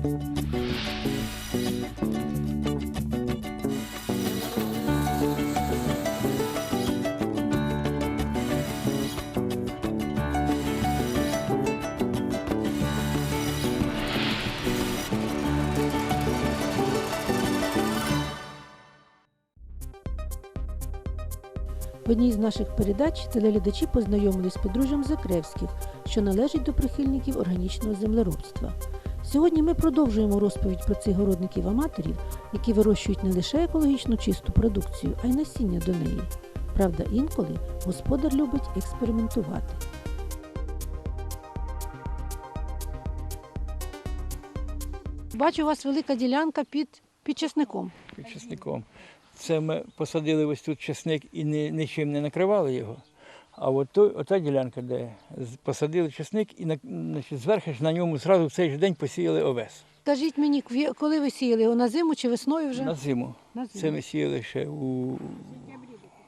В одній з наших передач телеглядачі познайомились з подружжям Закревських, що належить до прихильників органічного землеробства. Сьогодні ми продовжуємо розповідь про цих городників-аматорів, які вирощують не лише екологічно чисту продукцію, а й насіння до неї. Правда, інколи господар любить експериментувати. Бачу, у вас велика ділянка під, під чесником. під чесником. Це ми посадили ось тут чесник і ні, нічим не накривали його. А от той, ота ділянка, де посадили чесник, і на, значить, зверху ж на ньому зразу в цей же день посіяли овес Скажіть мені, коли ви сіяли його на зиму чи весною вже? на зиму. На Це ми сіяли ще у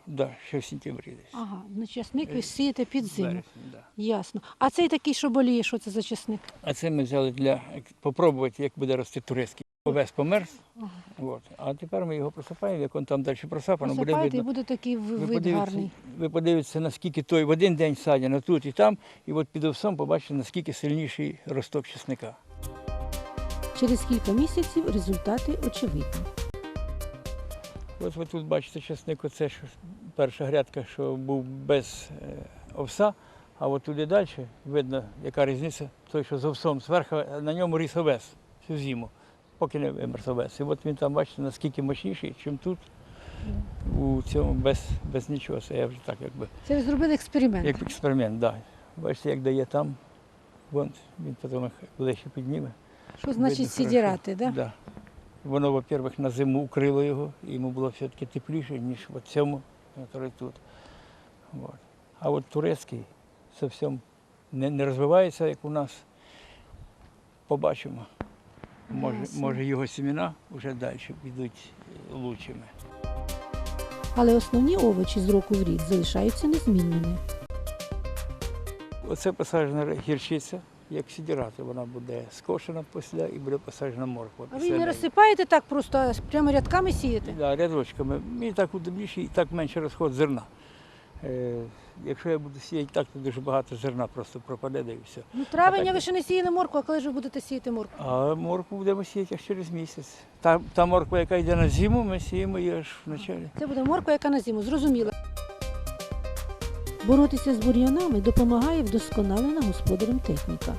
да, ще в сентябрі десь. Ага, на часник ви сієте під зиму. Вересні, да. Ясно. А цей такий, що боліє, що це за часник? А це ми взяли для попробувати, як буде рости турецький. Овес померз. От. А тепер ми його просипаємо, як він там далі просапано, буде Посипаєте і буде такий Ви вид подивіться, гарний. ви подивіться, наскільки той в один день садяно тут і там, і от під овсом побачите, наскільки сильніший росток чесника. Через кілька місяців результати очевидні. От ви тут бачите чесник, оце що перша грядка, що був без е, овса, а от туди далі видно, яка різниця. Той, що з овсом зверху, на ньому ріс овес всю зиму, поки не вимерз. І от він там, бачите, наскільки мощніший, ніж тут. У цьому без, без нічого. Це я вже так якби. Це ви зробили експеримент. Як експеримент, так. Да. Бачите, як дає там, вон, він потім ближче підніме. Що значить сідірати, хорошо. да? Да. Воно, во-первых, на зиму укрило його, і йому було все-таки тепліше, ніж в цьому, який тут. От. А от турецький зовсім не, не розвивається, як у нас. Побачимо. Може, може його семена вже далі підуть е, лучшими. Але основні овочі з року в рік залишаються незмінними. Оце посаджена гірчиця, як сідірати. Вона буде скошена після і буде посаджена морква. А ви її не розсипаєте так просто, а прямо рядками сієте? Да, рядочками. І так удобніше, і так менше розход зерна. Якщо я буду сіяти так, то дуже багато зерна просто пропаде, да і все. Ну, травення так ви ще не сіяли моркву, а коли ж ви будете сіяти моркву? А моркву будемо сіяти аж через місяць. Та, та морква, яка йде на зиму, ми сіємо її аж в началі. Це буде морква, яка на зиму, зрозуміло. Боротися з бур'янами допомагає вдосконалена господарем техніка.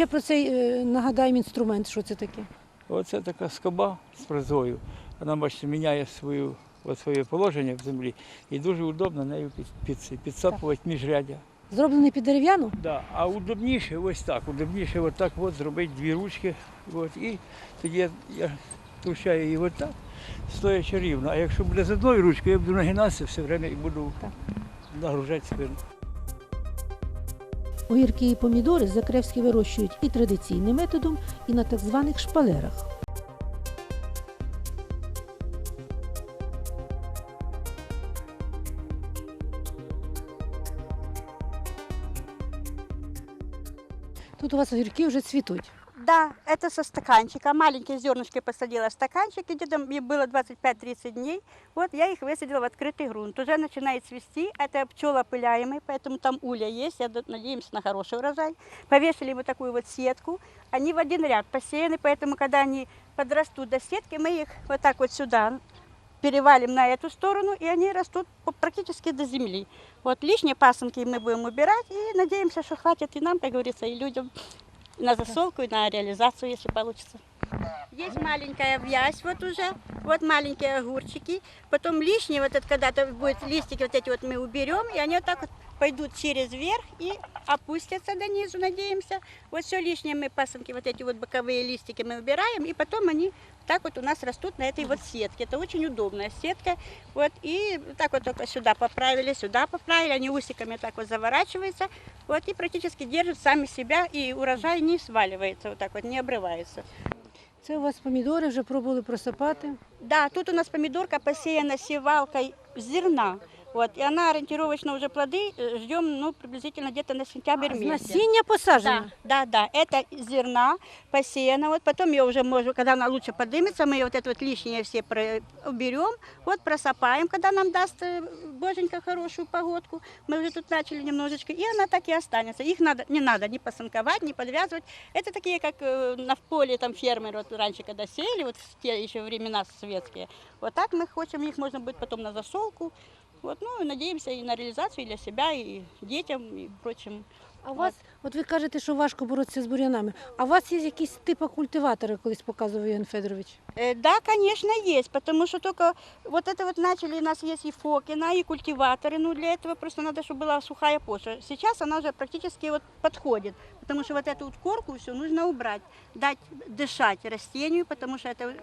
Ще про цей е, нагадаємо інструмент, що це таке. Оце така скоба з призою. Вона, бачите, міняє свою, от своє положення в землі і дуже удобно нею під, під, підсапувати міжрядя. Зроблений під дерев'яну? Да, а удобніше ось так. Удобніше от так от зробити дві ручки. От, і тоді я, я тушаю її от так, стоячи рівно. А якщо буде з одною ручкою, я буду нагинатися все время і буду Так. нагружати спину. Огірки і помідори закревські вирощують і традиційним методом, і на так званих шпалерах. Тут у вас огірки вже цвітуть. Да, это со стаканчика. Маленькие зернышки посадила в стаканчик, где-то мне было 25-30 дней. Вот я их высадила в открытый грунт. Уже начинает цвести. Это пчелоопыляемый, поэтому там улья есть. Я надеемся на хороший урожай. Повесили вот такую вот сетку. Они в один ряд посеяны, поэтому когда они подрастут до сетки, мы их вот так вот сюда перевалим на эту сторону, и они растут практически до земли. Вот лишние пасынки мы будем убирать, и надеемся, что хватит и нам, как говорится, и людям на засолку и на реализацию, если получится. Есть маленькая вязь вот уже, вот маленькие огурчики. Потом лишние, вот это когда-то будет листики вот эти вот мы уберем, и они вот так вот пойдут через верх и опустятся до низу, надеемся. Вот все лишнее мы пасынки, вот эти вот боковые листики мы убираем, и потом они так вот у нас растут на этой вот сетке. Это очень удобная сетка. Вот, и так вот только сюда поправили, сюда поправили, они усиками так вот заворачиваются, вот, и практически держат сами себя, и урожай не сваливается вот так вот, не обрывается. Це у вас помідори вже пробували просипати. Да, тут у нас помідорка посіяна сівалкою зерна. Вот, и она ориентировочно уже плоды э, ждем, ну, приблизительно где-то на сентябрь З месяц. насіння посаджено? Да, да, да. Это зерна посеяно. Вот потом ее уже можем, когда она лучше подымется, мы ее вот это вот лишнее все про- уберем, вот просыпаем, когда нам даст э, боженька хорошую погодку. Мы уже тут начали немножечко, и она так и останется. Их надо, не надо ни посанковать, ни подвязывать. Это такие, как э, на в поле там фермеры вот раньше, когда сеяли, вот в те еще времена советские. Вот так мы хотим, их можно будет потом на засолку. Вот, ну, и надеемся и на реализацию и для себя, и детям, и прочим. А у вас, от ви кажете, що важко боротися з бур'янами. А у вас є якісь типи культиватора, колись показував Євген Федорович? Э, Да, конечно, есть, потому что только вот это вот начали, у нас есть и Фокина, и культиваторы, ну для этого просто надо, чтобы была сухая почва. Сейчас она уже практически вот подходит, потому что вот эту вот корку все нужно убрать, дать дышать растению, потому что это м-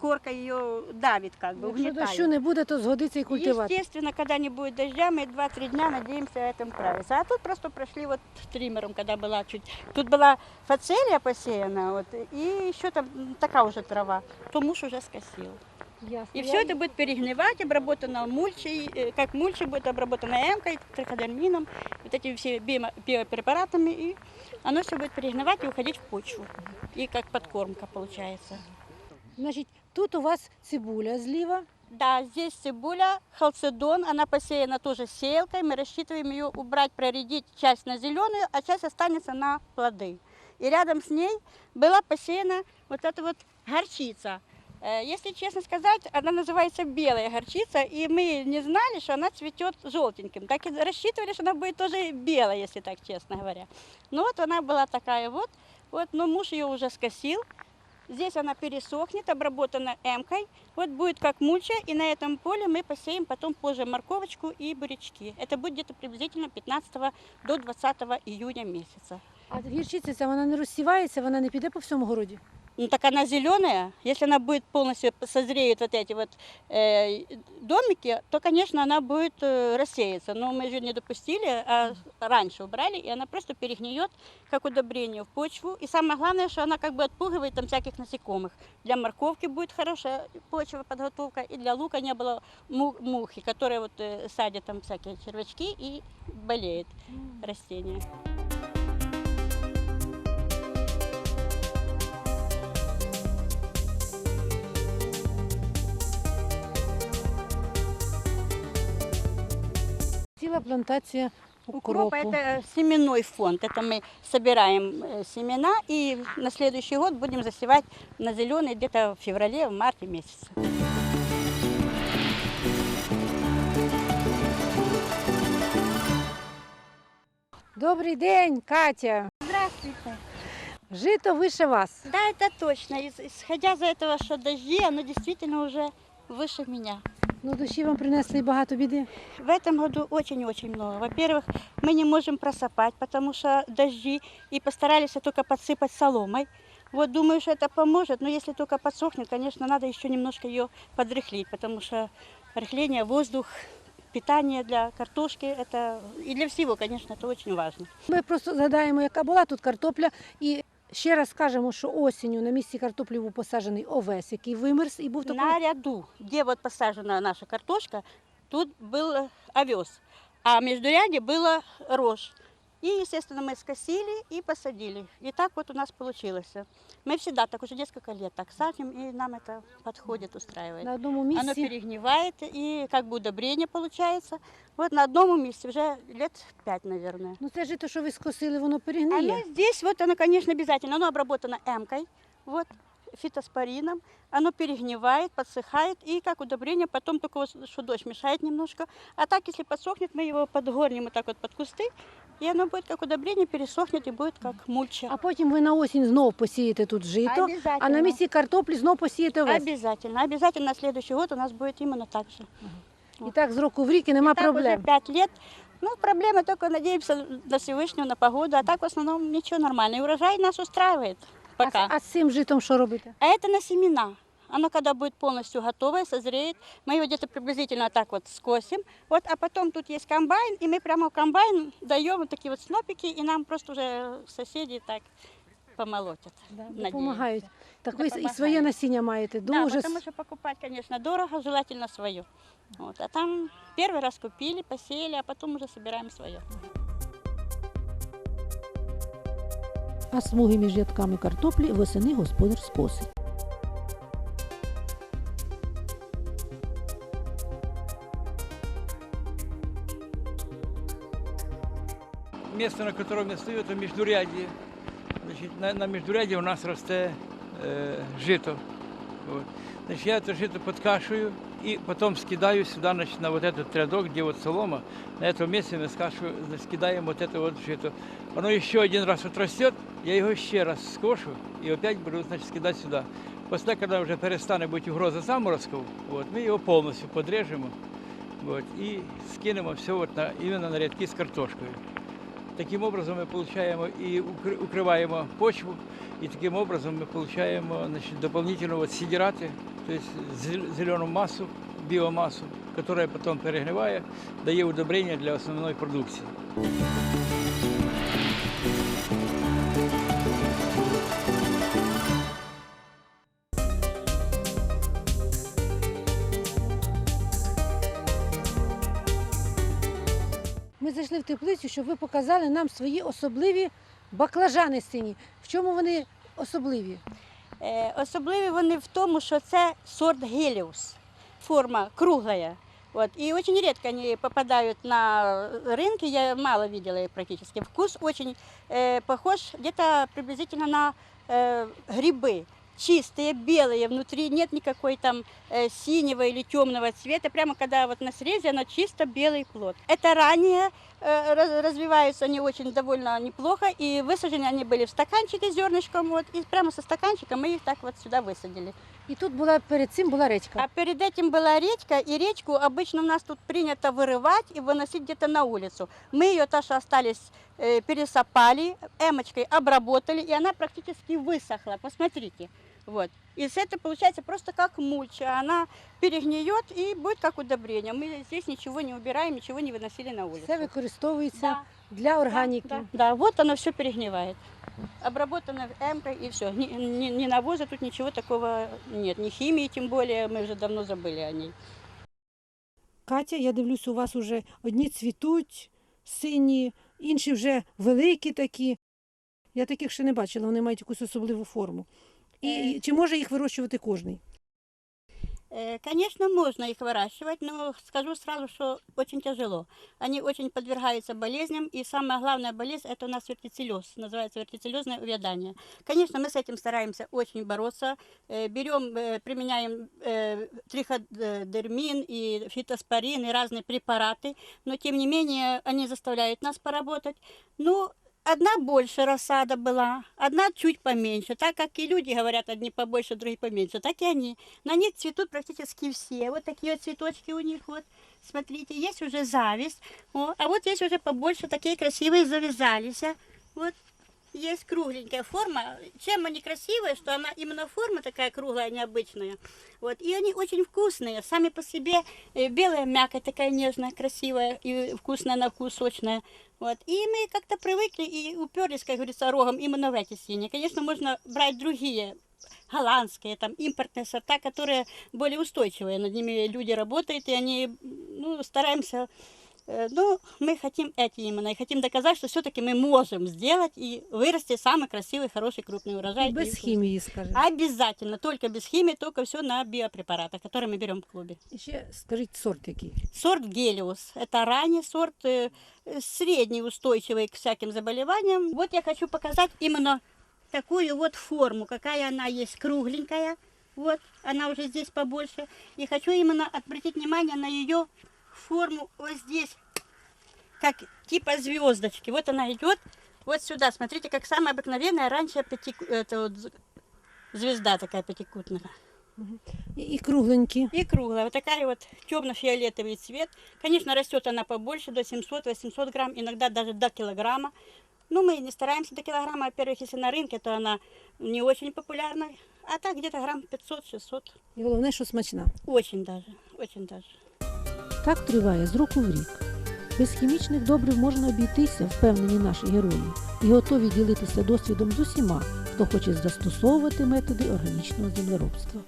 корка ее давит как бы, Якщо угнетает. дощу не буде, то згодиться і культиватор. Естественно, когда не будет дождя, мы 2-3 дня надеемся этом справиться. А тут просто прошли вот триммером, когда была чуть... Тут была фацелия посеяна, вот, и еще там м, такая уже трава, то муж уже скосил. И все это будет перегнивать, обработано мульчей, э, как мульчей будет обработано эмкой, триходермином, вот этими все биомо- биопрепаратами, и оно все будет перегнивать и уходить в почву. И как подкормка получается. Значить, тут у вас цибуля зліва. Да, здесь цибуля, халцедон, она посеяна тоже сеялкой. Мы рассчитываем ее убрать, проредить часть на зеленую, а часть останется на плоды. И рядом с ней была посеяна вот эта вот горчица. Э, Если честно сказать, она называется белая горчица, и мы не знали, что она цветет желтеньким. Так и рассчитывали, что она будет тоже белая, если так честно говоря. Ну вот она была такая вот, вот, но муж ее уже скосил. Здесь она пересохнет, обработана эмкой. Вот будет как мульча, и на этом поле мы посеем потом позже морковочку и бурячки. Это будет где-то приблизительно 15 до 20 июня месяца. А гірчиця ця вона не розсівається, вона не піде по всьому городі. Ну так она зеленая. Если она будет полностью созреют вот эти вот э, домики, то, конечно, она будет э, рассеяться. Но мы же не допустили, а раньше убрали, и она просто перегниет как удобрение в почву. И самое главное, что она как бы отпугивает там всяких насекомых. Для морковки будет хорошая почва, подготовка, и для лука не было му- мухи, которые вот э, садят там всякие червячки и болеет растение. Ціла плантація Укропа укропу. это семенной фонд. Это мы собираем э, семена и на следующий год будем засевать на зеленый где-то в феврале, в марте месяце. Добрий день, Катя. Здравствуйте. Жито вище вас. Да, это точно. Ис- Исходя за этого, что дожди, оно действительно уже выше меня. Ну, дощі вам принесли багато біди. В этом году очень-очень много. Во-первых, мы не можем просыпать, потому что дожди, и постарались только подсыпать соломой. Вот думаю, что это поможет, но если только подсохнет, конечно, надо еще немножко ее подрыхлить, потому что рыхление, воздух, питание для картошки, это и для всего, конечно, это очень важно. Ми просто згадаємо, яка була тут картопля, і ще раз скажемо, що осінню на місці картоплі був посаджений овес, який вимерз і був такий. На ряду, где вот посажена наша картошка, тут был э, овес, а между ряде было рожь. И, естественно, мы скосили и посадили. И так вот у нас получилось. Мы всегда так уже несколько лет так садим, и нам это подходит, устраивает. На одному Оно місці. перегнивает, и как бы удобрение получается. Вот на одном месте уже лет пять, наверное. Ну це жито, що ви скосили, воно Оно перегниє. здесь, вот оно, конечно, обязательно. Оно обработано эмкой, вот, фитоспорином. Оно перегнивает, подсыхает, и как удобрение потом только вот, что дождь мешает немножко. А так, если подсохнет, мы его подгорнем вот так вот под кусты, и оно будет как удобрение, пересохнет и будет как мульча. А потім ви на осінь знов посієте тут жито, Обязательно. а на місці картоплі знов посієте овес. Обязательно, обязательно на следующий год у нас будет именно так же. І так з року в рік і нема так проблем. уже пять лет. Ну, проблемы только надеемся на Всевышнего, на погоду, а так в основном ничего нормально. И урожай нас устраивает А, пока. з- а з цим житом що робите? А это на семена. Оно когда будет полностью готовое, созреет, мы его где-то приблизительно так вот скосим. Вот, а потом тут есть комбайн, и мы прямо в комбайн даем вот такие вот снопики, и нам просто уже соседи так помолотят. Надеемся. Допомагають. Так ви і Допомагають. своє насіння маєте. Да, Дуже потому что покупать, конечно, дорого, желательно свое. Вот. А там первый раз купили, посеяли, а потом уже собираем свое. а смуги між рядками картоплі восени господар скосить. Место, на котором я стою, это междурядье. Значит, на, на междурядье у нас росте э, жито. Вот. Значит, я это жито подкашиваю и потом скидаю сюда, значит, на вот этот рядок, где вот солома. На этом месте мы скашиваю, значит, скидаем вот это вот жито. Оно еще один раз вот растет, я его еще раз скошу и опять буду, значит, скидать сюда. После когда уже перестане бути угроза заморозков, вот, мы его полностью подрежемо вот, и скинемо все вот на, именно на рядки с картошкой. Таким образом мы получаем и укры- укрываем почву, и таким образом мы получаем значит, дополнительно вот сидираты, то есть зел- зеленую массу, биомассу, которая потом перегревая, дает удобрения для основной продукции. Ми зайшли в теплицю, щоб ви показали нам свої особливі баклажани сині. В чому вони особливі? Е, особливі вони в тому, що це сорт геліус. Форма круглая. Вот. И очень редко они попадают на рынки, я мало видела их практически. Вкус очень э, похож где-то приблизительно на э, грибы. Чистые, белые, внутри нет никакой там э, синего или темного цвета. Прямо когда вот на срезе, оно чисто белый плод. Это ранее э, раз- развиваются они очень довольно неплохо, и высажены они были в стаканчике с зернышком, вот, и прямо со стаканчика мы их так вот сюда высадили. І тут була перед цим була речка. А перед этим была речка, и речку обычно у нас тут принято вырывать и выносить где-то на улицу. Мы ее, та, что остались, э, пересапали, эмочкой обработали, и она практически высохла. Посмотрите. Вот. И с это получается просто как мульча. Она перегниет и будет как удобрение. Мы здесь ничего не убираем, ничего не выносили на улицу. Це використовується Да. для органіки. Да, да, вот оно все перегнивает. Обработано эмкой и все. Ни, ни- ни навоза тут ничего такого нет. Ни химии тем более, мы уже давно забыли о ней. Катя, я дивлюсь, у вас уже одні цвітуть, сині, інші вже великі такі. Я таких ще не бачила, вони мають якусь особливу форму. І Е. чи може їх вирощувати кожний? Э, Конечно, можно их выращивать, но скажу сразу, что очень тяжело. Они очень подвергаются болезням, и самая главная болезнь – это у нас вертицеллез, называется вертицеллезное увядание. Конечно, мы с этим стараемся очень бороться. Э, Берем, э, применяем э, триходермин и фитоспорин и разные препараты, но тем не менее они заставляют нас поработать. Ну, Одна больше рассада была, одна чуть поменьше. Так как и люди говорят, одни побольше, другие поменьше, так и они. На них цветут практически все. Вот такие вот цветочки у них вот. Смотрите, есть уже зависть. О, а вот здесь уже побольше такие красивые завязались. а. Вот есть кругленькая форма. Чем они красивые, что она именно форма такая круглая, необычная. Вот. И они очень вкусные. Сами по себе э, белая мякоть такая нежная, красивая и вкусная на вкус, сочная. Вот. И мы как-то привыкли и уперлись, как говорится, рогом именно в эти синие. Конечно, можно брать другие голландские, там, импортные сорта, которые более устойчивые. Над ними люди работают, и они, ну, стараемся Э, Ну, мы хотим эти именно, и хотим доказать, что все-таки мы можем сделать и вырасти самый красивый, хороший, крупный урожай. Без И- хімії, скажімо. Обязательно, только без химии, только все на биопрепаратах, которые мы берем в клубе. І ще скажіть сорт який. Сорт Гелиус. Это ранний сорт, э, э, средний устойчивый к всяким заболеваниям. Вот я хочу показать именно такую вот форму, какая она есть, кругленькая. Вот, она уже здесь побольше. И хочу именно обратить внимание на ее форму вот здесь, как типа звездочки. Вот она идет вот сюда. Смотрите, как самая обыкновенная раньше пяти, это вот з- звезда такая пятикутная. І, і кругленькі. И круглая, вот такая вот темно-фиолетовый цвет. Конечно, растет она побольше, до 700-800 грамм, иногда даже до килограмма. Ну, мы не стараемся до килограмма. Во-первых, если на рынке, то она не очень популярна. А так где-то грамм 500-600. І головне, що смачна. Очень даже, очень даже. Так триває з року в рік. Без хімічних добрив можна обійтися, впевнені наші герої, і готові ділитися досвідом з усіма, хто хоче застосовувати методи органічного землеробства.